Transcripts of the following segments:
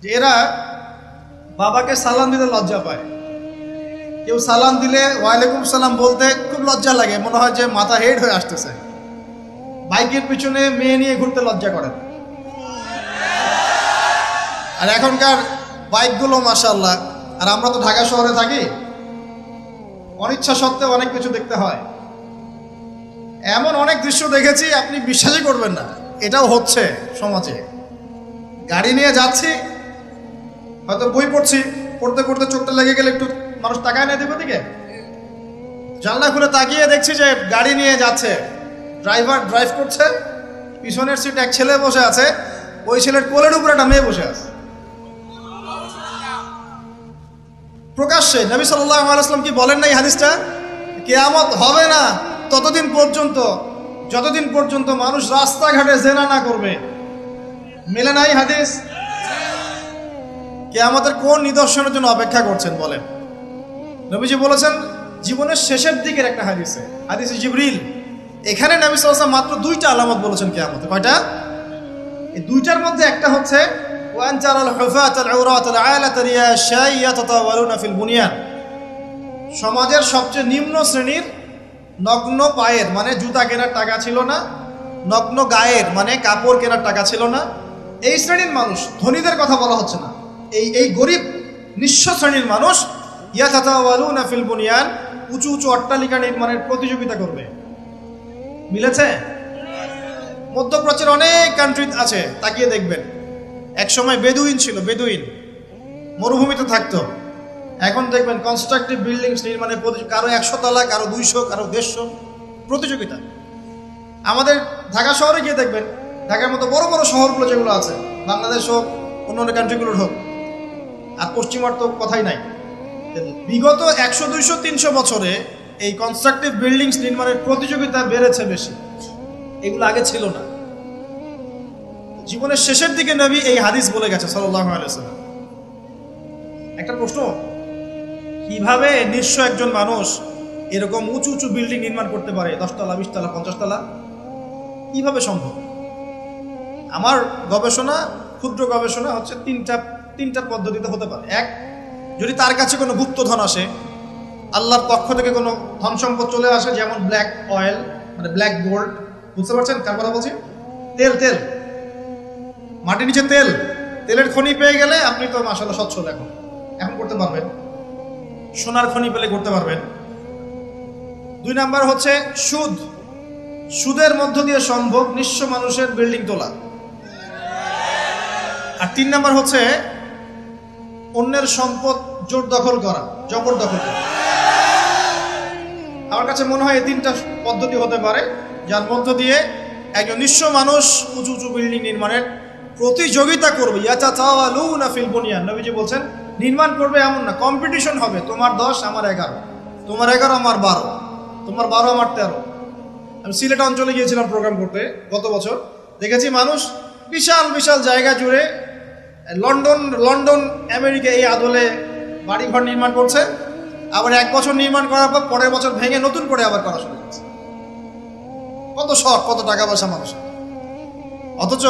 যে এরা বাবাকে সালাম দিতে লজ্জা পায়। কেউ সালাম দিলে ওয়ালাইকুম সালাম বলতে খুব লজ্জা লাগে, মনে হয় যে মাথা হেড হয়ে আসতেছে। বাইকের পিছনে মেয়ে নিয়ে ঘুরতে লজ্জা করেন আর এখনকার বাইকগুলো মাসাল্লাহ আর আমরা তো ঢাকা শহরে থাকি, অনিচ্ছা সত্ত্বেও অনেক কিছু দেখতে হয়। এমন অনেক দৃশ্য দেখেছি, আপনি বিশ্বাসই করবেন না। এটাও হচ্ছে সমাজে। গাড়ি নিয়ে যাচ্ছি হয়তো বই পড়ছি, পড়তে পড়তে চোখটা লেগে গেলে একটু মানুষ তাকায় না দেবে দিকে। জানলা খুলে তাকিয়ে দেখছি যে গাড়ি নিয়ে যাচ্ছে। ড্রাইভার ড্রাইভ করছে, পিছনের সিট এক ছেলে বসে আছে, ওই ছেলের কোলের উপরে একটা মেয়ে বসে আছে। প্রকাশ্যে, নবী সাল্লাহ আলাইসলাম কি বলেন না এই হাদিসটা? কেয়ামত হবে না, ততদিন পর্যন্ত, যতদিন পর্যন্ত মানুষ রাস্তাঘাটে জেনা না করবে। মেলে নাই হাদিস? কেয়ামতের কোন নিদর্শনের জন্য অপেক্ষা করছেন বলেন। নবীজি বলেছেন, জীবনের শেষের দিকের একটা হাদিসে হাদিসে জিবরিল, এখানে নবী সাল্লাল্লাহু মাত্র দুইটা আলামত বলেছেন কে কেয়ামতে। কয়টা? এই দুইটার মধ্যে একটা হচ্ছে সমাজের সবচেয়ে নিম্ন শ্রেণির নগ্ন পায়ের মানে জুতা কেনার টাকা ছিল না, নগ্ন গায়ের মানে কাপড় কেনার টাকা ছিল না, এই শ্রেণির মানুষ ধনীদের কথা বলা হচ্ছে না। এই এই গরিব নিঃস্ব শ্রেণির মানুষ, ইয়াতাতাওয়ালুনা ফিল বুনিয়ান, উঁচু উঁচু অট্টালিকা নির্মাণের প্রতিযোগিতা করবে। মিলেছে? মধ্যপ্রাচ্যের অনেক কান্ট্রি আছে, তাকিয়ে দেখবেন। এক সময় বেদুইন ছিল, বেদুইন। মরুভূমিতে থাকতো। এখন দেখবেন কনস্ট্রাকটিভ বিল্ডিংস নির্মাণে কারও একশো তলা, কারও দুইশো, কারও দেড়শো প্রতিযোগিতা। আমাদের ঢাকা শহরে গিয়ে দেখবেন, ঢাকার মতো বড় বড় শহরগুলো যেগুলো আছে, বাংলাদেশ হোক অন্য অন্য কান্ট্রিগুলোর হোক আর পশ্চিমার তো কথাই নাই। বিগত একশো, দুইশো, তিনশো বছরে এই কনস্ট্রাকটিভ বিল্ডিংস নির্মাণের প্রতিযোগিতা বেড়েছে বেশি। এগুলো আগে ছিল না। জীবনের শেষের দিকে নবী এই হাদিস বলে গেছে আলাইসাল্লাম একটা প্রশ্ন, কীভাবে নিঃস্ব একজন মানুষ এরকম উঁচু উঁচু বিল্ডিং নির্মাণ করতে পারে? দশতলা, বিশতলা, পঞ্চাশতলা? কীভাবে সম্ভব? আমার গবেষণা, ক্ষুদ্র গবেষণা হচ্ছে তিনটা তিনটা পদ্ধতিতে হতে পারে। এক, যদি তার কাছে কোনো গুপ্তধন আসে, আল্লাহর পক্ষ থেকে কোনো ধন সম্পদ চলে আসে, যেমন ব্ল্যাক অয়েল মানে ব্ল্যাক গোল্ড বুঝতে পারছেন? কার কথা বলছি? তেল তেল। মাটির নিচে তেল। তেলের খনি পেয়ে গেলে আপনি তো মাসাল্লাহ সচ্ছল এখন এখন করতে পারবেন। সোনার খনি পেলে করতে পারবেন। দুই নাম্বার হচ্ছে সুদ। সুদের মধ্য দিয়ে সম্ভব নিঃস্ব মানুষের বিল্ডিং তোলা। আর তিন নাম্বার হচ্ছে অন্যের সম্পদ জোর দখল করা, জবর দখল করা। আমার কাছে মনে হয় এই তিনটা পদ্ধতি হতে পারে, যার মধ্য দিয়ে একজন নিঃস্ব মানুষ উঁচু উঁচু বিল্ডিং নির্মাণের প্রতিযোগিতা করবে। ইয়াচা চাওয়ালু না ফিল বুনিয়ান। নবীজি বলছেন, নির্মাণ করবে এমন না কম্পিটিশন হবে। তোমার দশ, আমার এগারো। তোমার এগারো, আমার বারো। তোমার বারো, আমার তেরো। আমি সিলেট অঞ্চলে গিয়েছিলাম প্রোগ্রাম করতে গত বছর। দেখেছি মানুষ বিশাল বিশাল জায়গা জুড়ে লন্ডন লন্ডন, আমেরিকা এই আদলে বাড়িঘর নির্মাণ করছে। আবার এক বছর নির্মাণ করার পর পরের বছর ভেঙে নতুন করে আবার করা শুরু করছে। কত শখ, কত টাকা পয়সা মানুষ অথচ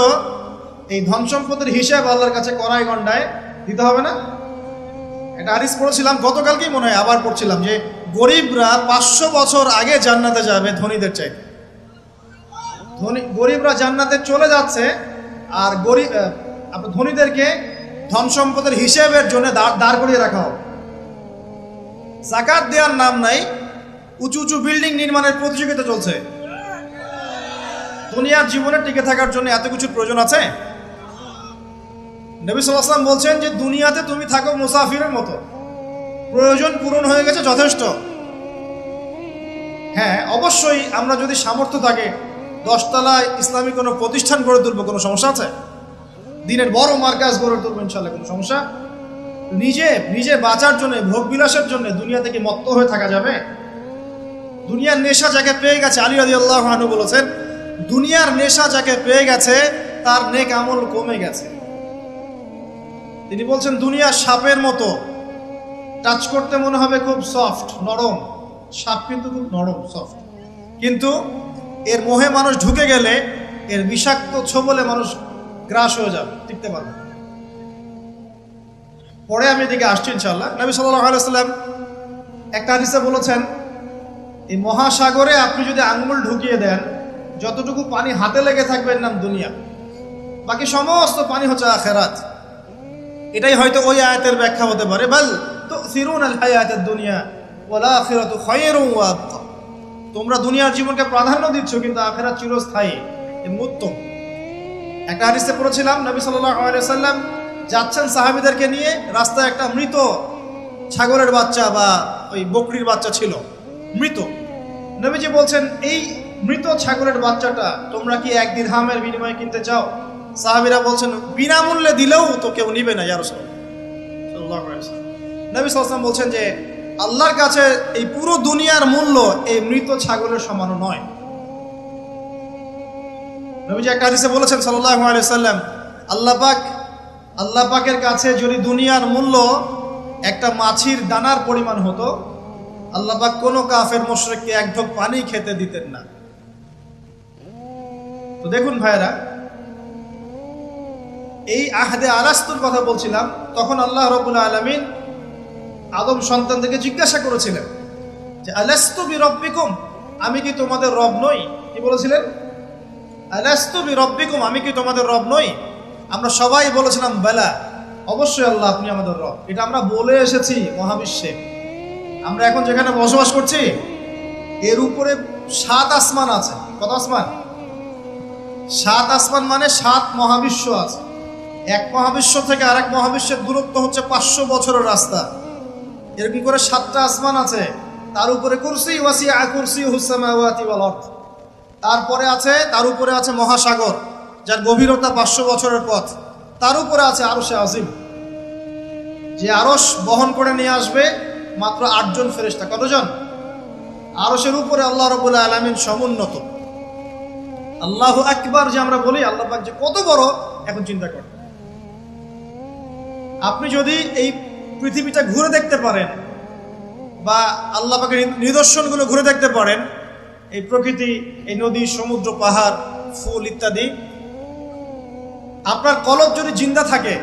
এই ধন সম্পদের হিসাব আল্লাহর কাছে করাই গন্ডায় দিতে হবে না। একটা হাদিস পড়েছিলাম, গতকালকেই মনে হয় আবার পড়ছিলাম যে গরিবরা পাঁচশো বছর আগে জান্নাতে যাবে ধনীদের চাইতে। ধনী, গরিবরা জান্নাতে চলে যাচ্ছে আর গরিব আপনার ধনীদেরকে ধন সম্পদের হিসেবের জন্য দাঁড় করিয়ে রাখা হবে জাকাত দেওয়ার নাম নাই, উঁচু উঁচু বিল্ডিং নির্মাণের প্রতিযোগিতা চলছে। দুনিয়ার জীবনে টিকে থাকার জন্য এত কিছুর প্রয়োজন আছে? নবী সাল্লাম বলছেন যে, দুনিয়াতে তুমি থাকো মুসাফিরের মতো। প্রয়োজন পূরণ হয়ে গেছে যথেষ্ট। হ্যাঁ অবশ্যই আমরা যদি সামর্থ্য থাকে, দশতলায় ইসলামী কোনো প্রতিষ্ঠান গড়ে তুলবো, কোনো সমস্যা আছে? দিনের বড় মার্কাজ গড়ে তুলবো ইনশাল্লাহ কোনো সমস্যা? নিজে নিজে বাঁচার জন্য ভোগ বিলাসের জন্য দুনিয়া থেকে মত্ত হয়ে থাকা যাবে? দুনিয়ার নেশা যাকে পেয়ে গেছে, আলী আদি আল্লাহ বলেছেন, দুনিয়ার নেশা যাকে পেয়ে গেছে, তার নেক আমল কমে গেছে। তিনি বলছেন দুনিয়া সাপের মতো। টাচ করতে মনে হবে খুব সফট, নরম। সাপ কিন্তু খুব নরম, সফট। কিন্তু এর মোহে মানুষ ঢুকে গেলে, এর বিষাক্ত ছোবলে মানুষ গ্রাস হয়ে যাবে, টিকতে পারবে পরে আমি এদিকে আসছি ইনশাল্লাহ নবী আলাইসাল্লাম একটা হাদিসে বলেছেন, এই মহাসাগরে আপনি যদি আঙ্গুল ঢুকিয়ে দেন, যতটুকু পানি হাতে লেগে থাকবে নাম দুনিয়া। বাকি সমস্ত পানি হচ্ছে আখেরাত। এটাই হয়তো ওই আয়াতের ব্যাখ্যা হতে পারে। বল তো ফিরুন আল হায়াতের দুনিয়া ওলা আখিরাতু খায়রুম ওয়া তোমরা দুনিয়ার জীবনকে প্রাধান্য দিচ্ছ, কিন্তু আখেরাত চিরস্থায়ী উত্তম। একটা হাদিসে পড়েছিলাম, নবী সাল্লাম যাচ্ছেন সাহাবীদেরকে নিয়ে, রাস্তায় একটা মৃত ছাগলের বাচ্চা বা ওই বকরির বাচ্চা ছিল, মৃত। নবীজি বলছেন, এই মৃত ছাগলের বাচ্চাটা তোমরা কি এক দিরহামের বিনিময়ে কিনতে চাও? সাহাবীরা বলছেন, বিনামূল্যে দিলেও তো কেউ নিবে না, ইয়া আলাইহি নবী ওয়াসাল্লাম বলছেন যে, আল্লাহর কাছে এই পুরো দুনিয়ার মূল্য এই মৃত ছাগলের সমানও নয়। নবীজি একটা হাদিসে বলেছেন সাল্লাল্লাহু আলাইহি সাল্লাম আল্লাহ পাক, আল্লাহ পাকের কাছে যদি দুনিয়ার মূল্য একটা মাছির দানার পরিমাণ হতো, আল্লাহ পাক কোনো কাফের মুশরিককে এক ঢোক পানি খেতে দিতেন না। তো দেখুন ভাইরা এই আহদে আলাস্তুর কথা বলছিলাম, তখন আল্লাহ রবুল আলমিন আদম সন্তানদেরকে জিজ্ঞাসা করেছিলেন যে, আলাস্তু বি রব্বিকুম আমি কি তোমাদের রব নই? কি বলেছিলেন? আলাস্তু বি রব্বিকুম আমি কি তোমাদের রব নই? আমরা সবাই বলেছিলাম, বেলা, অবশ্যই আল্লাহ আপনি আমাদের রব। এটা আমরা বলে এসেছি মহাবিশ্বে। আমরা এখন যেখানে বসবাস করছি, এর উপরে সাত আসমান আছে। কত আসমান? সাত আসমান মানে সাত মহাবিশ্ব আছে। এক মহাবিশ্ব থেকে আরেক মহাবিশ্বের দূরত্ব হচ্ছে পাঁচশো বছরের রাস্তা। এরকম করে সাতটা আসমান আছে। তার উপরে কুরসি ওয়াসিয়া কুরসি হুসামাওয়াতি ওয়াল আরদ। তারপরে আছে, তার উপরে আছে মহাসাগর, যার গভীরতা পাঁচশো বছরের পথ। তার উপরে আছে আরশে আজিম। যে আরশ বহন করে নিয়ে আসবে মাত্র আটজন ফেরেশতা। কতজন? আরশের উপরে আল্লাহ রবুল্লাহ আলমিন সমুন্নত। আল্লাহ একবার যে আমরা বলি, আল্লাহ যে কত বড়, এখন চিন্তা করেন আপনি যদি এই পৃথিবীটা ঘুরে দেখতে পারেন বা আল্লাহ পাকের নিদর্শনগুলো ঘুরে দেখতে পারেন এই প্রকৃতি, এই নদী, সমুদ্র, পাহাড়, ফুল ইত্যাদি। আপনার কলব যদি জিন্দা থাকে,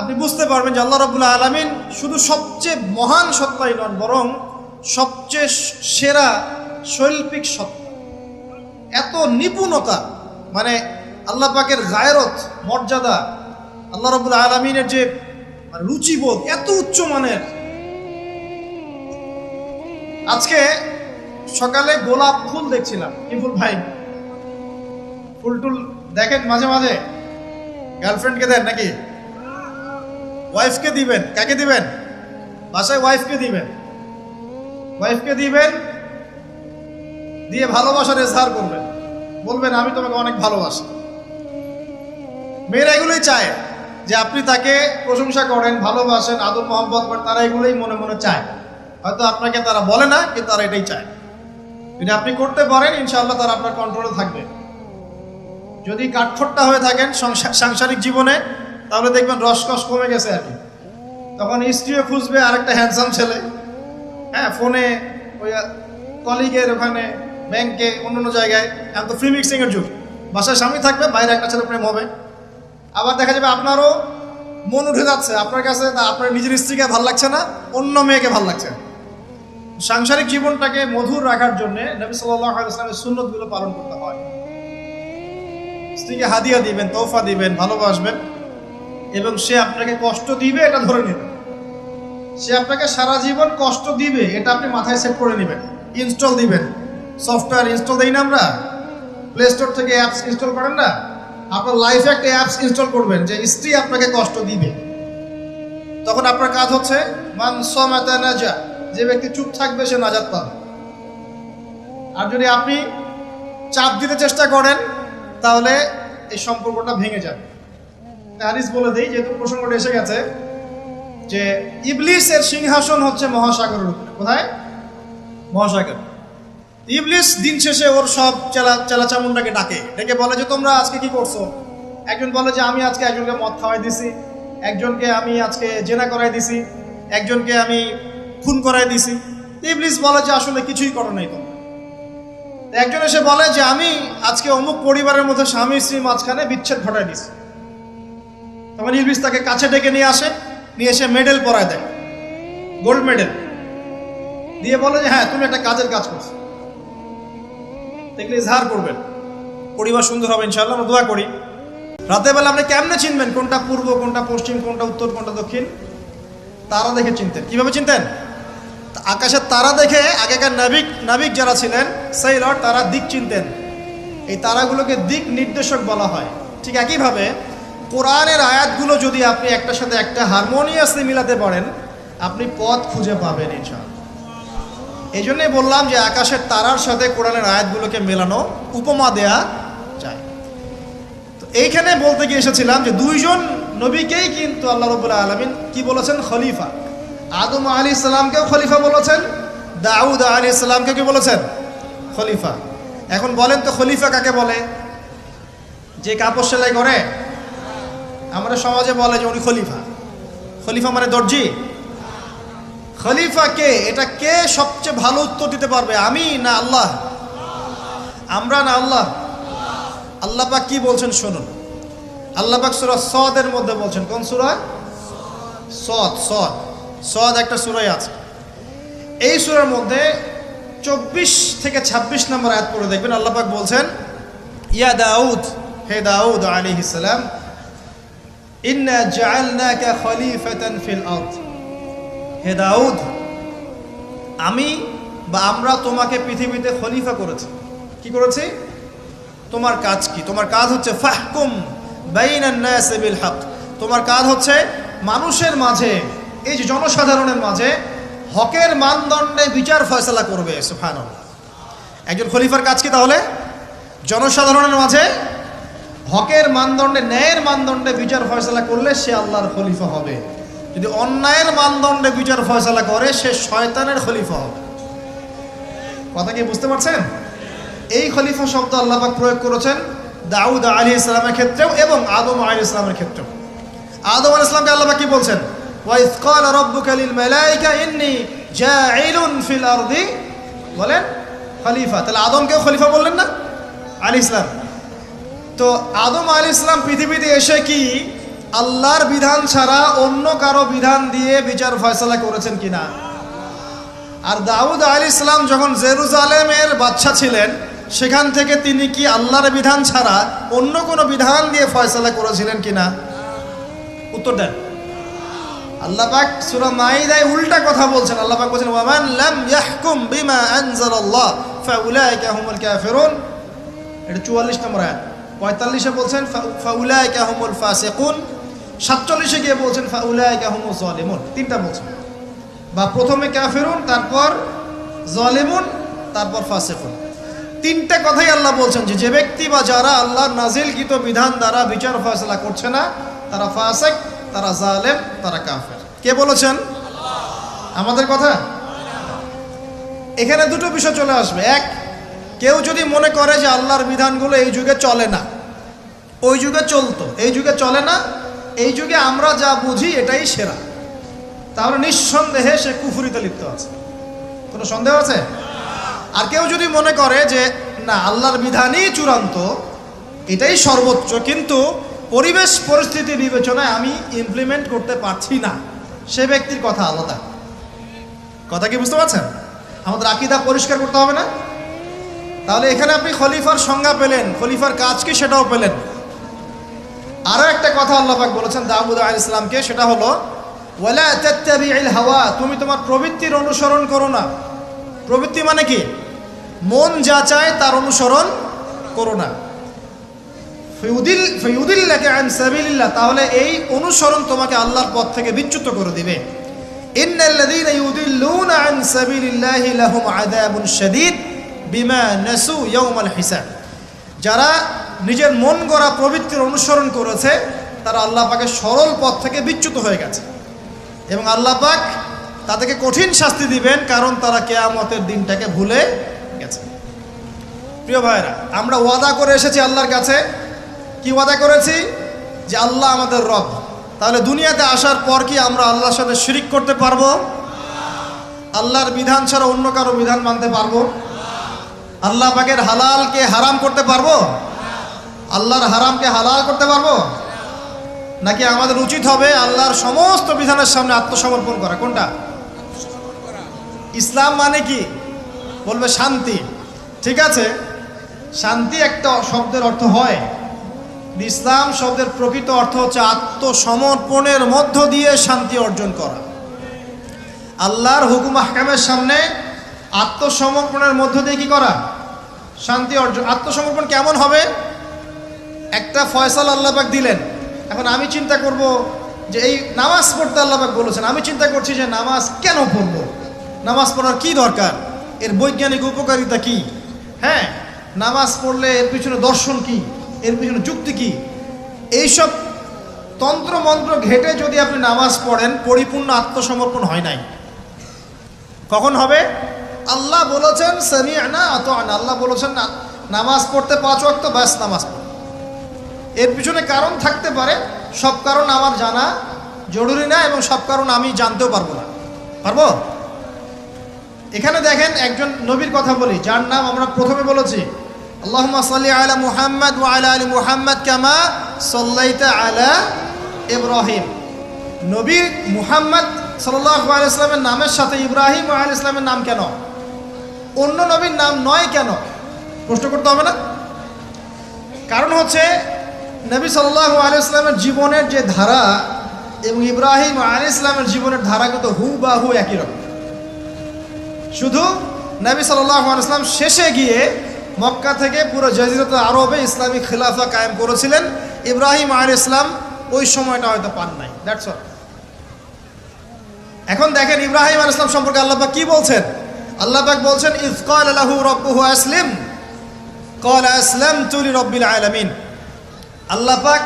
আপনি বুঝতে পারবেন যে আল্লাহ রবুল্লাহ আলমিন শুধু সবচেয়ে মহান সত্তাই নন, বরং সবচেয়ে সেরা শৈল্পিক সত্তা এত নিপুণতা মানে আল্লাহ পাকের গায়রত মর্যাদা, আল্লাহ রবুল্লাহ আলমিনের যে রুচিবোধ, এত উচ্চ মানের। আজকে সকালে গোলাপ ফুল দেখছিলাম। কি ফুল ভাই? ফুল টুল দেখেন মাঝে মাঝে? গার্লফ্রেন্ডকে দেন নাকি? ওয়াইফকে দিবেন। কাকে দিবেন? বাসায় ওয়াইফকে দিবেন। ওয়াইফকে দিবেন। দিয়ে ভালোবাসার এজহার করবেন। বলবেন, আমি তোমাকে অনেক ভালোবাসি। মেয়েরা এগুলোই চায় যে আপনি তাকে প্রশংসা করেন, ভালোবাসেন, আদর মোহাম্মত করেন, তারা এগুলোই মনে মনে চায়। হয়তো আপনাকে তারা বলে না, কিন্তু তারা এটাই চায়। যদি আপনি করতে পারেন, ইনশাআল্লাহ তারা আপনার কন্ট্রোলে থাকবে। যদি কাঠখোট্টা হয়ে থাকেন সাংসারিক জীবনে, তাহলে দেখবেন রসকস কমে গেছে আর কি। তখন স্ত্রীও খুঁজবে আরেকটা হ্যান্ডসাম ছেলে। হ্যাঁ ফোনে ওই কলিগের ওখানে ব্যাংকে অন্য অন্য জায়গায়। এখন তো ফ্রি মিক্সিংয়ের যুগ। বাসায় স্বামী থাকবে, বাইরে একটা ছেলে প্রেম হবে। আবার দেখা যাবে আপনারও মন উঠে যাচ্ছে। আপনার কাছে আপনার নিজের স্ত্রীকে ভালো লাগছে না, অন্য মেয়েকে ভালো লাগছে সাংসারিক জীবনটাকে মধুর রাখার জন্য নবী সাল্লাহ সুন্নতগুলো পালন করতে হয়। স্ত্রীকে হাদিয়া দিবেন তোফা দিবেন, ভালোবাসবেন এবং সে আপনাকে কষ্ট দিবে, এটা ধরে নেবেন সে আপনাকে সারা জীবন কষ্ট দিবে, এটা আপনি মাথায় সেট করে নেবেন। ইনস্টল দিবেন। সফটওয়্যার ইনস্টল দিই না আমরা? প্লে স্টোর থেকে অ্যাপস ইনস্টল করেন না? আপনার লাইফে একটা অ্যাপস ইনস্টল করবেন যে স্ত্রী আপনাকে কষ্ট দিবে। তখন আপনার কাজ হচ্ছে, মান সমাতা নাজা। যে ব্যক্তি চুপ থাকবে, সে নাজাত পাবে। আর যদি আপনি চাপ দিতে চেষ্টা করেন, তাহলে এই সম্পর্কটা ভেঙে যাবে। হারিস বলে দিই, যেহেতু প্রসঙ্গটা এসে গেছে, যে ইবলিসের সিংহাসন হচ্ছে মহাসাগরের উপরে। কোথায়? মহাসাগর। ইবলিস দিন শেষে ওর সব চেলা চেলা চামুন্ডাকে ডাকে। ডেকে বলে যে, তোমরা আজকে কি করছ? একজন বলে যে, আমি আজকে একজনকে মদ খাওয়াই দিছি, একজনকে আমি আজকে জেনা করাই দিছি, একজনকে আমি খুন করাই দিছি। ইবলিস বলে যে আসলে কিছুই করো নাই তোমরা। একজন এসে বলে যে, আমি আজকে অমুক পরিবারের মধ্যে স্বামী স্ত্রী মাঝখানে বিচ্ছেদ ঘটাই দিছি। তখন ইবলিস তাকে কাছে ডেকে নিয়ে আসে, নিয়ে এসে মেডেল পরায় দেয়। Gold medal. দিয়ে বলে যে হ্যাঁ তুমি একটা কাজের কাজ করছ। দেখলে ইজহার করবেন। পরিবার সুন্দর হবে ইনশাল্লাহ আমরা দোয়া করি। রাতের বেলা আপনি কেমনে চিনবেন কোনটা পূর্ব, কোনটা পশ্চিম, কোনটা উত্তর, কোনটা দক্ষিণ? তারা দেখে চিনতেন। কীভাবে চিনতেন? আকাশের তারা দেখে আগেকার নাবিক নাবিক যারা ছিলেন সেই লর্ড তারা দিক চিনতেন। এই তারাগুলোকে দিক নির্দেশক বলা হয়। ঠিক একইভাবে কোরআনের আয়াতগুলো যদি আপনি একটার সাথে একটা হারমোনিয়াসলি মিলাতে পারেন, আপনি পথ খুঁজে পাবেন ইনশাআল্লাহ। এই জন্যই বললাম যে আকাশের তারার সাথে কোরআনের আয়াতগুলোকে মেলানো উপমা দেয়া যায়। তো এইখানে বলতে গিয়ে এসেছিলাম যে দুইজন নবীকেই কিন্তু আল্লাহ রবুল্লাহ আলমিন কি বলেছেন? খলিফা। আদম আলী ইসলামকেও খলিফা বলেছেন, দাউদ আলী ইসলামকে কি বলেছেন? খলিফা। এখন বলেন তো খলিফা কাকে বলে? যে কাপড় সেলাই করে? আমাদের সমাজে বলে যে উনি খলিফা। খলিফা মানে দর্জি? খলিফা কে? এটা কে সবচেয়ে ভালো উত্তর দিতে পারবে? আমি না আল্লাহ? আমরা না আল্লাহ? আল্লাহ পাক কি বলছেন শুনুন। আল্লাহ পাক সুরা সদের মধ্যে বলছেন, কোন সুরা? সদ সদ। সদ একটা সুরাই আছে। এই সুরার মধ্যে চব্বিশ থেকে ২৬ নম্বর আয়াত পড়ে দেখবেন, আল্লাহ পাক বলছেন, ইয়া দাউদ, হে দাউদ আলাইহিস সালাম, ইন্না জাআলনাকা খলিফাতান ফিল আরদ। হে দাউদ, আমি বা আমরা তোমাকে পৃথিবীতে খলিফা করেছি। কি করেছি? তোমার কাজ কি? তোমার কাজ হচ্ছে ফাহকুম বাইনান নাস বিল হক। তোমার কাজ হচ্ছে মানুষের মাঝে এই যে জনসাধারণের মাঝে হকের মানদণ্ডে বিচার ফয়সলা করবে, সুবহানাল্লাহ। একজন খলিফার কাজ কি তাহলে? জনসাধারণের মাঝে হকের মানদণ্ডে, ন্যায়ের মানদণ্ডে বিচার ফয়সলা করলে সে আল্লাহর খলিফা হবে। যদি অন্যায়ের মানদণ্ডে বিচার ফয়সলা করে, সে শয়তানের খলিফা হবে। কথা কি বুঝতে পারছেন? এই খলিফা শব্দ আল্লাপাক প্রয়োগ করেছেন দাউদ আলী ইসলামের ক্ষেত্রেও এবং আদম আলী ইসলামের ক্ষেত্রেও। আদম আলী ইসলামকে আল্লাপাক কি বলছেন? ওয়াইজ ক্বালা রাব্বুকা লিল মালাইকা ইন্নী জাইলুন ফিল আরদি বলেন খলিফা। তাহলে আদমকেও খলিফা বললেন না? আলী ইসলাম। তো আদম আলী ইসলাম পৃথিবীতে এসে কি আল্লাহর বিধান ছাড়া অন্য কারও বিধান দিয়ে বিচার ফয়সলা করেছেন কিনা? আর দাউদ আলী ইসলাম যখন জেরুজালেমের বাচ্চা ছিলেন, সেখান থেকে তিনি কি আল্লাহর বিধান ছাড়া অন্য কোনো বিধান দিয়ে ফয়সলা করেছিলেন কিনা? উত্তর দেন। আল্লাহ পাক সূরা মাইদায় উল্টা কথা বলছেন। আল্লাহ পাক বলছেন, ওয়ামান লাম ইয়াহকুম বিমা আনজালাল্লাহ, ফাউলাইকা হুমুল কাফিরুন। এটা 44 নম্বর আয়াত। 45 এ বলছেন ফাউলাইকা হুমুল ফাসিকুন। 47 এ গিয়ে বলছেন, ফাউলাইকা হুমুজ জালিমুন। তিনটা বলছেন। বা প্রথমে কাফেরুন, তারপর জলেমুন, তারপর ফাসেকুন। তিনটা কথাই আল্লাহ বলছেন যে যে ব্যক্তি বা যারা আল্লাহ নাজিলকৃত বিধান দ্বারা বিচার ফয়সলা করছে না, তারা ফাসেক তারা জালেম, তারা কাফের। কে বলেছেন? আমাদের কথা? এখানে দুটো বিষয় চলে আসবে। এক, কেউ যদি মনে করে যে আল্লাহর বিধানগুলো এই যুগে চলে না, ওই যুগে চলতো, এই যুগে চলে না, এই যুগে আমরা যা বুঝি এটাই সেরা। তাহলে নিঃসন্দেহে সে কুফুরিতে লিপ্ত আছে। কোনো সন্দেহ আছে? আর কেউ যদি মনে করে যে, না, আল্লাহর বিধানই চূড়ান্ত, এটাই সর্বোচ্চ, কিন্তু পরিবেশ পরিস্থিতি বিবেচনায় আমি ইমপ্লিমেন্ট করতে পারছি না। সে ব্যক্তির কথা আলাদা। কথা কি বুঝতে পারছেন? আমাদের আকিদা পরিষ্কার করতে হবে না? তাহলে এখানে আপনি খলিফার সংজ্ঞা পেলেন, খলিফার কাজ কি সেটাও পেলেন। আরও একটা কথা আল্লাহ পাক বলেছেন দাউদ আল ইসলামকে সেটা হলো হাওয়া তুমি তোমার প্রবৃত্তির অনুসরণ করো না। প্রবৃত্তি মানে কি? মন যা চায় তার অনুসরণ করো না। ফিউদিল ফিউদিল্লাকে আন সাবিলিল্লাহ, তাহলে এই অনুসরণ তোমাকে আল্লাহর পথ থেকে বিচ্যুত করে দিবে। যারা নিজের মন গড়া প্রবৃত্তির অনুসরণ করেছে, তারা আল্লাহ পাকের সরল পথ থেকে বিচ্যুত হয়ে গেছে। এবং আল্লাহ পাক তাদেরকে কঠিন শাস্তি দিবেন, কারণ তারা কেয়ামতের দিনটাকে ভুলে গেছে। প্রিয় ভাইরা আমরা ওয়াদা করে এসেছি আল্লাহর কাছে কি ওয়াদা করেছি? যে আল্লাহ আমাদের রব। তাহলে দুনিয়াতে আসার পর কি আমরা আল্লাহর সাথে শিরিক করতে পারব? আল্লাহর বিধান ছাড়া অন্য কারও বিধান মানতে পারব? আল্লাহ পাকের হালালকে হারাম করতে পারব? আল্লাহর হারামকে হালাল করতে পারব? নাকি আমাদের উচিত হবে আল্লাহর সমস্ত বিধানের সামনে আত্মসমর্পণ করা? কোনটা? ইসলাম মানে কি? বলবে শান্তি। ঠিক আছে? শান্তি একটা শব্দের অর্থ হয় ইসলাম শব্দের প্রকৃত অর্থ হচ্ছে আত্মসমর্পণের মধ্য দিয়ে শান্তি অর্জন করা। আল্লাহর হুকুম হাকামের সামনে আত্মসমর্পণের মধ্য দিয়ে কি করা? শান্তি অর্জন আত্মসমর্পণ কেমন হবে? একটা ফয়সাল আল্লাহবাক দিলেন। এখন আমি চিন্তা করব যে এই নামাজ পড়তে আল্লাহবাক বলেছেন। আমি চিন্তা করছি যে নামাজ কেন পড়ব? নামাজ পড়ার কি দরকার? এর বৈজ্ঞানিক উপকারিতা কি? হ্যাঁ নামাজ পড়লে এর পিছনে দর্শন কি? এর পিছনে যুক্তি কি? এইসব তন্ত্র মন্ত্র ঘেটে যদি আপনি নামাজ পড়েন, পরিপূর্ণ আত্মসমর্পণ হয় নাই। কখন হবে? আল্লাহ বলেছেন সামি না অত আল্লাহ বলেছেন, না, নামাজ পড়তে পাঁচ ওয়াক্ত, ব্যাস নামাজ পড়। এর পিছনে কারণ থাকতে পারে, সব কারণ আমার জানা জরুরি না এবং সব কারণ আমি জানতেও পারব না। পারব? এখানে দেখেন, একজন নবীর কথা বলি, যার নাম আমরা প্রথমে বলেছি সাল্লি আলা মুহাম্মদ ওয়া আলা আলি মুহাম্মদ কামা সাল্লাইতা আলা ইব্রাহিম নবী মুহাম্মদ সাল্লাল্লাহু আলাইহি ইসলামের নামের সাথে ইব্রাহিম আলাইহিস ইসলামের নাম কেন? অন্য নবীর নাম নয় কেন? প্রশ্ন করতে হবে না। কারণ হচ্ছে নবী আলাইহি ইসলামের জীবনের যে ধারা এবং ইব্রাহিম আলাইহিস ইসলামের জীবনের ধারা কিন্তু হু বা হু একই রকম। শুধু নবী সাল্লাহ ইসলাম শেষে গিয়ে মক্কা থেকে পুরো জাজিরত আরবে ইসলামী খিলাফা কায়েম করেছিলেন। ইব্রাহিম আল ইসলাম ওই সময়টা হয়তো পান নাই। দ্যাটস অল এখন দেখেন ইব্রাহিম আল ইসলাম সম্পর্কে আল্লাপাক কি বলছেন? আল্লাপাক বলছেন ইফকাল আলাহু রব্বুহু আসলিম। কল আসলাম তুলি রব্বিল আলামিন আল্লাপাক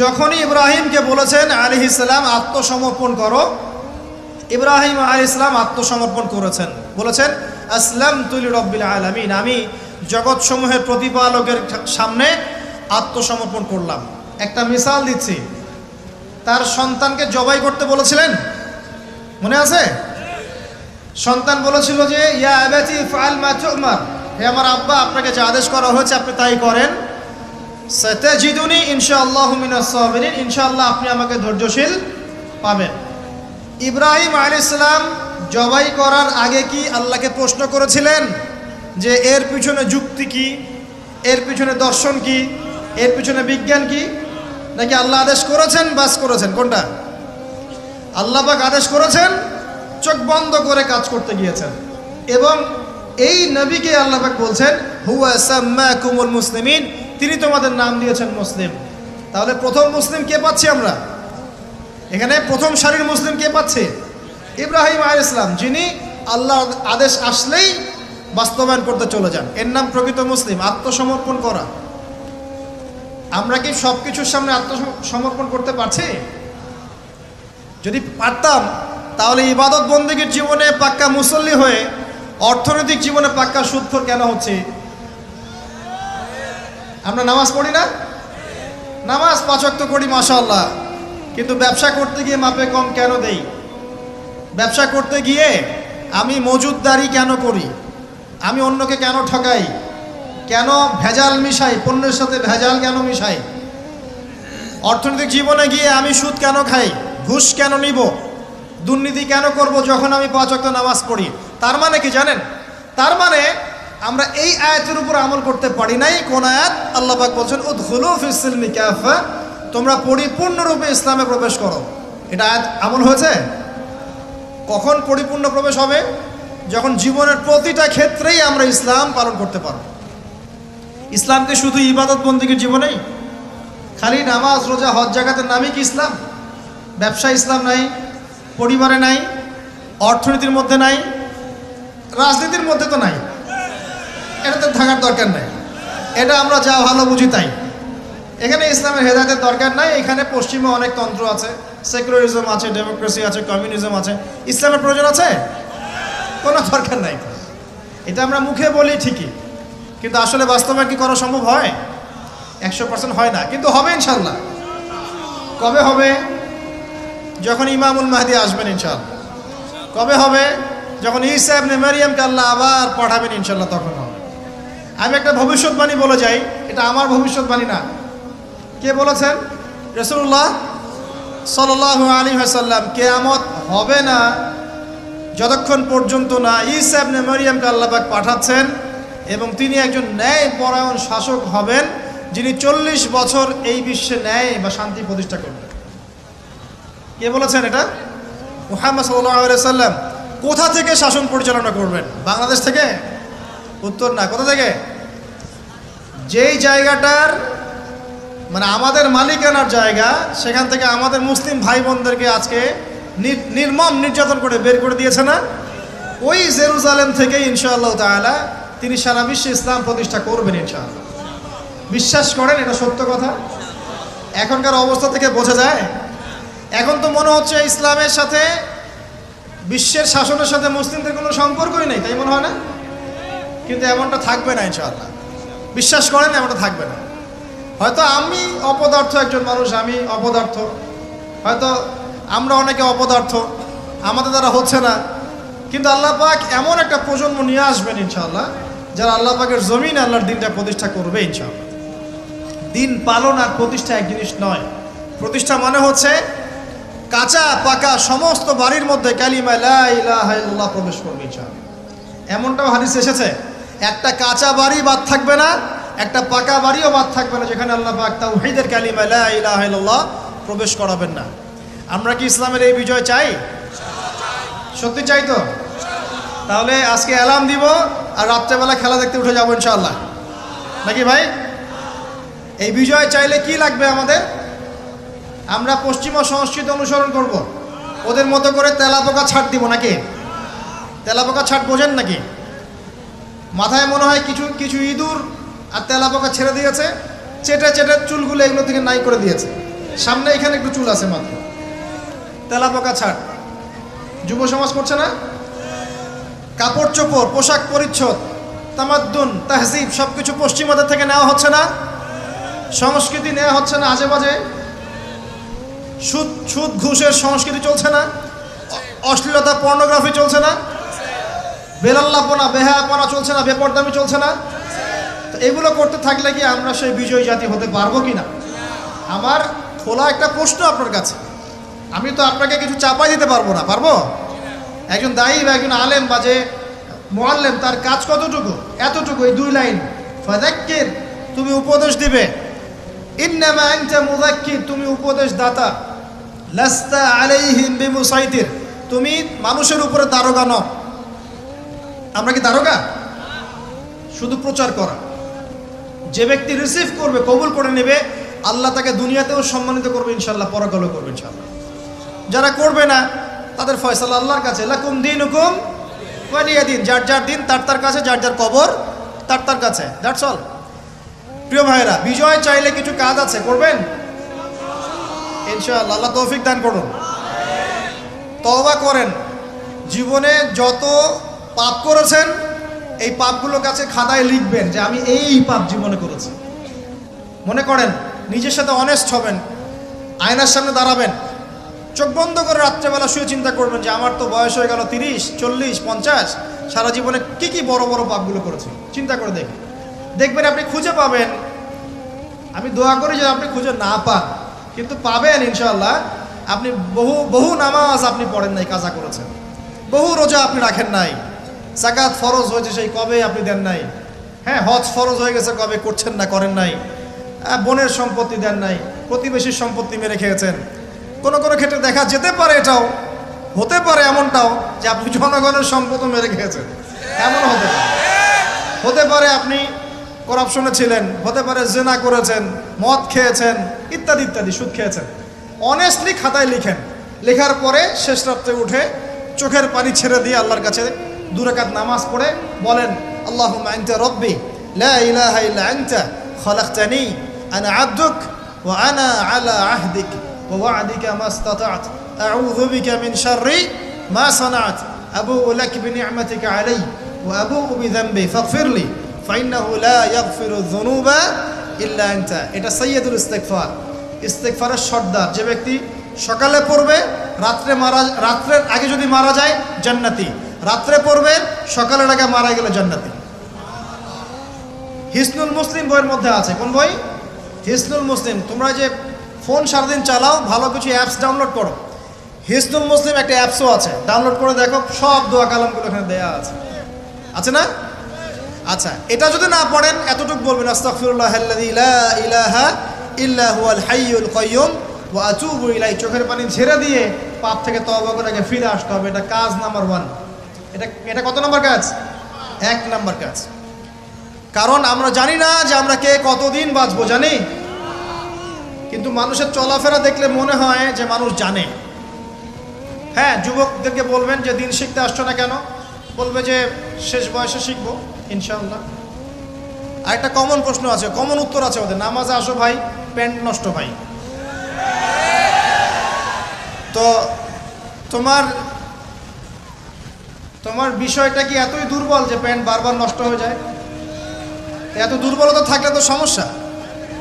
যখনই ইব্রাহিমকে বলেছেন আলি ইসলাম আত্মসমর্পণ করো। ইব্রাহিম আল ইসলাম আত্মসমর্পণ করেছেন। বলেছেন আসলাম তুলি রব্বিল আলামিন। আমি জগৎসমূহের প্রতিপালকের সামনে আত্মসমর্পণ করলাম। একটা মিসাল দিচ্ছি। তার সন্তানকে জবাই করতে বলেছিলেন? মনে আছে? সন্তান বলেছিল যে, ইয়া আবাতি ফাল মা তুমার। হে আমার আব্বা, আপনাকে যে আদেশ করা হয়েছে, আপনি তাই করেন। সাতাজিদুনি ইনশাআল্লাহু মিনাস সাবিরিন। ইনশাআল্লাহ আপনি আমাকে ধৈর্যশীল পাবেন। ইব্রাহিম আলাইসালাম জবাই করার আগে কি আল্লাহকে প্রশ্ন করেছিলেন? যে এর পিছনে যুক্তি কি? এর পিছনে দর্শন কি? এর পিছনে বিজ্ঞান কি? নাকি আল্লাহ আদেশ করেছেন, বাস করেছেন? কোনটা? আল্লাহ পাক আদেশ করেছেন, চোখ বন্ধ করে কাজ করতে গিয়েছেন। এবং এই নবীকে আল্লাহ পাক বলছেন, হুয়া সাম্মাকুমুল মুসলিমিন তিনি তোমাদের নাম দিয়েছেন মুসলিম। তাহলে প্রথম মুসলিম কে পাচ্ছি আমরা? এখানে প্রথম সারির মুসলিম কে পাচ্ছে? ইব্রাহিম আল ইসলাম যিনি আল্লাহ আদেশ আসলেই বাস্তবায়ন করতে চলে যান। এর নাম প্রকৃত মুসলিম, আত্মসমর্পণ করা। আমরা কি সব কিছুর সামনে আত্মসমর্পণ করতে পারছি? যদি পারতাম, তাহলে ইবাদত বন্দীগীর জীবনে পাক্কা মুসল্লি হয়ে, অর্থনৈতিক জীবনে পাক্কা সুৎখর কেন হচ্ছে? আমরা নামাজ পড়ি না? নামাজ পাচক করি মাশাল্লাহ কিন্তু ব্যবসা করতে গিয়ে মাপে কম কেন দেই? ব্যবসা করতে গিয়ে আমি মজুদদারি কেন করি? আমি অন্যকে কেন ঠকাই? কেন ভেজাল মিশাই? পণ্যের সাথে ভেজাল কেন মিশাই? অর্থনৈতিক জীবনে গিয়ে আমি সুদ কেন খাই? ঘুষ কেন নিব? দুর্নীতি কেন করব যখন আমি পাঁচ নামাজ পড়ি? তার মানে কি জানেন? তার মানে আমরা এই আয়াতের উপর আমল করতে পারি নাই। কোন আয়াত? আল্লাহ পাক বলছেন উদ্হুলু ফিসিলমি ক্যাফা তোমরা পরিপূর্ণরূপে ইসলামে প্রবেশ করো। এটা আয়াত আমল হয়েছে? কখন পরিপূর্ণ প্রবেশ হবে? যখন জীবনের প্রতিটা ক্ষেত্রেই আমরা ইসলাম পালন করতে পারব। ইসলামকে শুধু ইবাদত বন্দীগীর জীবনেই? খালি নামাজ, রোজা, হজ জাগাতের নামই কি ইসলাম? ব্যবসা ইসলাম নাই, পরিবারে নাই, অর্থনীতির মধ্যে নাই, রাজনীতির মধ্যে তো নাই। এটা তো থাকার দরকার নাই। এটা আমরা যা ভালো বুঝি তাই। এখানে ইসলামের হেদায়তের দরকার নাই, এখানে পশ্চিমে অনেক তন্ত্র আছে। সেকুলারিজম আছে, ডেমোক্রেসি আছে, কমিউনিজম আছে। ইসলামের প্রয়োজন আছে? কোনো দরকার নাই। এটা আমরা মুখে বলি ঠিকই, কিন্তু আসলে বাস্তবায়ন কি করা সম্ভব হয়? একশো পার্সেন্ট হয় না, কিন্তু হবে ইনশাল্লাহ কবে হবে? যখন ইমামুল মাহদি আসবেন ইনশাল্লাহ কবে হবে? যখন ইসা ইবনে মারিয়ামকে আল্লাহ আবার পাঠাবেন ইনশাল্লাহ তখন হবে। আমি একটা ভবিষ্যৎবাণী বলে যাই, এটা আমার ভবিষ্যৎবাণী না। কে বলেছেন? রসুল্লাহ সাল্লাহ আলী হাসাল্লাম কেয়ামত হবে না যতক্ষণ পর্যন্ত না ইসাবনে মরিয়ামকে আল্লাপাক পাঠাচ্ছেন এবং তিনি একজন ন্যায় পরায়ণ শাসক হবেন, যিনি চল্লিশ বছর এই বিশ্বে ন্যায় বা শান্তি প্রতিষ্ঠা করবেন। কে বলেছেন এটা? মুহাম্মদ সাল্লাম কোথা থেকে শাসন পরিচালনা করবেন? বাংলাদেশ থেকে? উত্তর না। কোথা থেকে? যেই জায়গাটার মানে আমাদের মালিকানার জায়গা, সেখান থেকে আমাদের মুসলিম ভাই বোনদেরকে আজকে নির্মম নির্যাতন করে বের করে দিয়েছে না? ওই জেরুজালেম থেকে ইনশাআল্লাহ তাআলা তিনি সারা বিশ্বে ইসলাম প্রতিষ্ঠা করবেন ইনশাআল্লাহ। বিশ্বাস করেন, এটা সত্য কথা? এখনকার অবস্থা থেকে বোঝা যায়? এখন তো মনে হচ্ছে ইসলামের সাথে, বিশ্বের শাসনের সাথে মুসলিমদের কোনো সম্পর্কই নেই, তাই মনে হয় না? কিন্তু এমনটা থাকবে না ইনশাআল্লাহ। বিশ্বাস করেন, এমনটা থাকবে না। হয়তো আমি অপদার্থ একজন মানুষ, আমি অপদার্থ। হয়তো আমরা অনেকে অপদার্থ, আমাদের দ্বারা হচ্ছে না। কিন্তু আল্লাহ পাক এমন একটা প্রজন্ম নিয়ে আসবেন ইনশাআল্লাহ, যারা আল্লাহ পাকের জমিন আল্লাহর দিনটা প্রতিষ্ঠা করবে ইনশাআল্লাহ। দিন পালন আর প্রতিষ্ঠা এক জিনিস নয়। প্রতিষ্ঠা মানে হচ্ছে কাঁচা, পাকা, সমস্ত বাড়ির মধ্যে কালিমা ইল্লাল্লাহ প্রবেশ করবে ইনশাআল্লাহ। এমনটাও হাদিস এসেছে, একটা কাঁচা বাড়ি বাদ থাকবে না, একটা পাকা বাড়িও বাদ থাকবে না, যেখানে আল্লাহ পাক তাওহীদের কালিমা ইল্লাল্লাহ প্রবেশ করাবেন না। আমরা কি ইসলামের এই বিজয় চাই? সত্যি চাই তো? তাহলে আজকে অ্যালার্ম দিব আর রাত্রেবেলা খেলা দেখতে উঠে যাব ইনশাল্লাহ নাকি ভাই? এই বিজয় চাইলে কি লাগবে আমাদের? আমরা পশ্চিমা সংস্কৃতি অনুসরণ করব। ওদের মতো করে তেলাপোকা ছাড় দিব নাকি? তেলাপোকা ছাড় বোঝেন নাকি? মাথায় মনে হয় কিছু কিছু ইঁদুর আর তেলাপোকা ছেড়ে দিয়েছে। চেটে চেটে চুলগুলো এগুলো থেকে নাই করে দিয়েছে। সামনে এখানে একটু চুল আছে মাত্র। তেলাপোকা ছাড়। যুব সমাজ করছে না? কাপড় চোপড়, পোশাক পরিচ্ছদ, তামাদ্দুন, তাহজিব সব কিছু পশ্চিমাদের থেকে নেওয়া হচ্ছে না? সংস্কৃতি নেওয়া হচ্ছে না আজে বাজে? সুদ সুদ, ঘুষের সংস্কৃতি চলছে না? অশ্লীলতা, পর্নোগ্রাফি চলছে না? বেলাল্লাপনা, বেহায়াপনা চলছে না? বেপরদামি চলছে না? তো এগুলো করতে থাকলে কি আমরা সেই বিজয়ী জাতি হতে পারব কি না আমার খোলা একটা প্রশ্ন আপনার কাছে। আমি তো আপনাকে কিছু চাপাই দিতে পারব না, পারব? একজন দায়ী বা একজন আলেম বা যে মোয়াল্লেম, তার কাজ কতটুকু? এতটুকু, এই দুই লাইন। ফাদাক্কির তুমি উপদেশ দিবে। ইন্নামা আনতা মুযাক্কির, তুমি উপদেশ দাতা লাস্তা আলাইহিম বিমুসাইতির, তুমি মানুষের উপরে দারোগা নও। আমরা কি দারোগা? শুধু প্রচার করা। যে ব্যক্তি রিসিভ করবে, কবুল করে নেবে, আল্লাহ তাকে দুনিয়াতেও সম্মানিত করবে ইনশাল্লাহ পরকালও করবে ইনশাল্লাহ যারা করবে না, তাদের ফয়সালা আল্লাহর কাছে। লাকুম দিন হুকুম ওয়ালিয়া দিন। যার যার দিন, তার তার কাছে, যার যার কবর, তার তার কাছে। দ্যাটস অল প্রিয় ভাইরা বিজয় চাইলে কিছু কাজ আছে, করবেন? ইনশাআল্লাহ, আল্লাহ তৌফিক দান করুন। তওবা করেন। জীবনে যত পাপ করেছেন, এই পাপগুলোর কাছে খাতায় লিখবেন যে, আমি এই পাপ জীবনে করেছি। মনে করেন, নিজের সাথে অনেস্ট হবেন, আয়নার সামনে দাঁড়াবেন। চোখ বন্ধ করে রাত্রেবেলা শুয়ে চিন্তা করবেন যে আমার তো বয়স হয়ে গেল তিরিশ, চল্লিশ, পঞ্চাশ। সারা জীবনে কি কি বড় বড় পাপগুলো করেছে? চিন্তা করে দেখবেন। দেখবেন আপনি খুঁজে পাবেন। আমি দোয়া করি যে আপনি খুঁজে না পান। কিন্তু পাবেন ইনশাল্লাহ আপনি বহু বহু নামাজ আপনি পড়েন নাই, কাজা করেছেন। বহু রোজা আপনি রাখেন নাই। জাকাত ফরজ হয়েছে সেই কবে আপনি দেন নাই? হ্যাঁ হজ ফরজ হয়ে গেছে কবে? করছেন না, করেন নাই। বোনের সম্পত্তি দেন নাই। প্রতিবেশীর সম্পত্তি মেরে খেয়েছেন। কোনো কোনো ক্ষেত্রে দেখা যেতে পারে এটাও, হতে পারে এমনটাও যে আপনি জনগণের সম্পদও মেরে খেয়েছেন। এমন হতে পারে। হতে পারে আপনি করাপশনে ছিলেন, হতে পারে জেনা করেছেন, মদ খেয়েছেন, ইত্যাদি ইত্যাদি, সুদ খেয়েছেন। অনেস্টলি খাতায় লিখেন। লেখার পরে শেষ রাত্রে উঠে চোখের পানি ছেড়ে দিয়ে আল্লাহর কাছে দুরাকাত নামাজ পড়ে বলেন আল্লাহ আনতা রব্বি, লা ইলাহা ইল্লা আনতা, খলাকতানি, আনা আবদুক, ওয়া আনা আলা আহদিক। মা ইসতাতা'ত আউযু বিকা মিন শাররি মা সানা'ত আবুউ লাক বিনি'মাতিকা আলাই ওয়া আবুউ বিযানবি ফাগফির লি ফাইন্নাহু লা ইয়াগফিরু যুনুবা ইল্লা আনতা এটা সাইয়্যিদুল ইস্তিগফার। ইস্তেকফারের সর্দার। যে ব্যক্তি সকালে পড়বে, রাত্রে মারা, রাত্রের আগে যদি মারা যায়, জান্নাতি। রাত্রে পড়বে, সকালের আগে মারা গেলে জান্নাতি। হিসনুল মুসলিম বইয়ের মধ্যে আছে। কোন বই? হিসনুল মুসলিম। তোমরা যে ফোন সারাদিন চালাও, ভালো কিছু অ্যাপস ডাউনলোড করো। হিসনুল মুসলিম একটা অ্যাপসও আছে ডাউনলোড করে দেখো, সব দোয়া কালামগুলো এখানে দেয়া আছে। আছে না? আচ্ছা এটা যদি না পড়েন, এতটুকু বলবেন ইল্লা ওয়া চোখের পানি ঝেড়ে দিয়ে পাপ থেকে তওবা করে আগে ফিরে আসতে হবে, এটা কাজ নাম্বার ওয়ান। এটা এটা কত নাম্বার কাজ? এক নাম্বার কাজ। কারণ আমরা জানি না যে আমরা কে, কতদিন বাঁচবো, জানি? কিন্তু মানুষের চলাফেরা দেখলে মনে হয় যে মানুষ জানে। হ্যাঁ যুবকদেরকে বলবেন যে, দিন শিখতে আসছো না কেন? বলবে যে, শেষ বয়সে শিখব ইনশাল্লাহ আর একটা কমন প্রশ্ন আছে কমন উত্তর আছে ওদের। নামাজে আসো ভাই, প্যান্ট নষ্ট ভাই। তো তোমার তোমার বিষয়টা কি এতই দুর্বল যে প্যান্ট বারবার নষ্ট হয়ে যায়? এত দুর্বলতা থাকলে তো সমস্যা।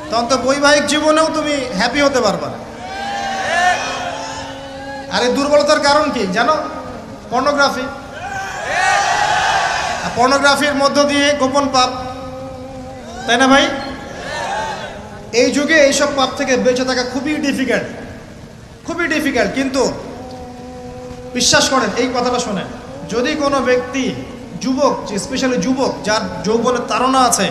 তখন তো বৈবাহিক জীবনেও তুমি হ্যাপি হতে পারবা আর এই দুর্বলতার কারণ কি জানো? পর্নোগ্রাফি পর্নোগ্রাফির মধ্য দিয়ে গোপন পাপ। তাই না ভাই? এই যুগে এইসব পাপ থেকে বেঁচে থাকা খুবই ডিফিকাল্ট খুবই ডিফিকাল্ট কিন্তু বিশ্বাস করেন, এই কথাটা শোনেন। যদি কোনো ব্যক্তি যুবক স্পেশালি যুবক, যার যৌবনের তাড়না আছে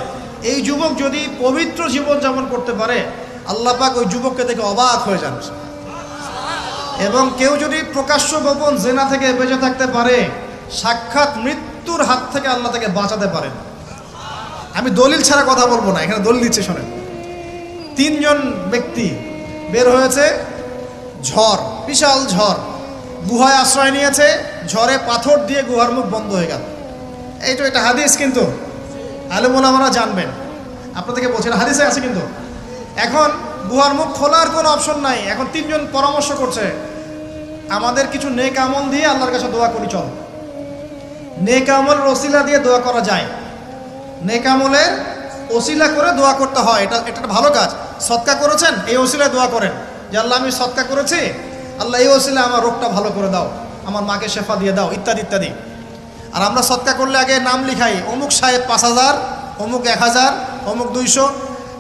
এই যুবক যদি পবিত্র জীবন যাপন করতে পারে, আল্লাহ পাক ওই যুবককে দেখে অবাক হয়ে যান। এবং কেউ যদি প্রকাশ্য গোপন জেনা থেকে বেঁচে থাকতে পারে, সাক্ষাৎ মৃত্যুর হাত থেকে আল্লাহ তাকে বাঁচাতে পারেন আমি দলিল ছাড়া কথা বলব না, এখানে দলিল দিচ্ছে, শোনেন। তিনজন ব্যক্তি বের হয়েছে, ঝড়, বিশাল ঝড়। গুহায় আশ্রয় নিয়েছে, ঝড়ে পাথর দিয়ে গুহার মুখ বন্ধ হয়ে গেল। এই তো, এটা হাদিস কিন্তু। আলমুল আমরা জানবেন। আপনাদেরকে বলছেন হাদিসে আছে কিন্তু। এখন গুহার মুখ খোলার কোনো অপশন নাই। এখন তিনজন পরামর্শ করছে, আমাদের কিছু নেক আমল দিয়ে আল্লাহর কাছে দোয়া করি, চল। নেক আমল রসিলা দিয়ে দোয়া করা যায়। নেক আমলের ওসিলা করে দোয়া করতে হয়। এটা এটা ভালো কাজ। সৎকা করেছেন, এই ওসিলায় দোয়া করেন। যে, আল্লাহ, আমি সৎকা করেছি। আল্লাহ, এই ওসিলা আমার রোগটা ভালো করে দাও। আমার মাকে শেফা দিয়ে দাও, ইত্যাদি ইত্যাদি। আর আমরা সৎকা করলে আগে নাম লিখাই, অমুক সাহেব পাঁচ হাজার, অমুক এক হাজার, অমুক দুইশো।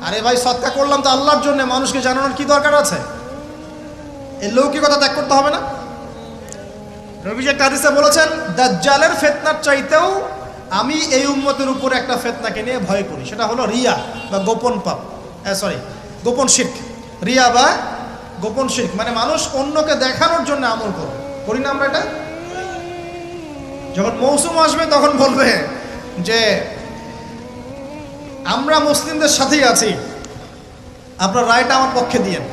আরে ভাই, সৎকা করলাম তো আল্লাহর জন্য, মানুষকে জানানোর কি দরকার আছে? এই লৌকিকতা ত্যাগ করতে হবে না। রবি যে কাদিসে বলেছেন, দাজ্জালের ফেতনার চাইতেও আমি এই উম্মতের উপর একটা ফেতনাকে নিয়ে ভয় করি। সেটা হলো রিয়া বা গোপন পাপ। সরি গোপন শিখ রিয়া বা গোপন শিখ মানে মানুষ অন্যকে দেখানোর জন্য আমল করবে করি না আমরা এটা? যখন মৌসুম আসবে তখন বলবে যে, আমরা মুসলিমদের সাথেই আছি। আপনার রায়টা আমার পক্ষে দিয়েন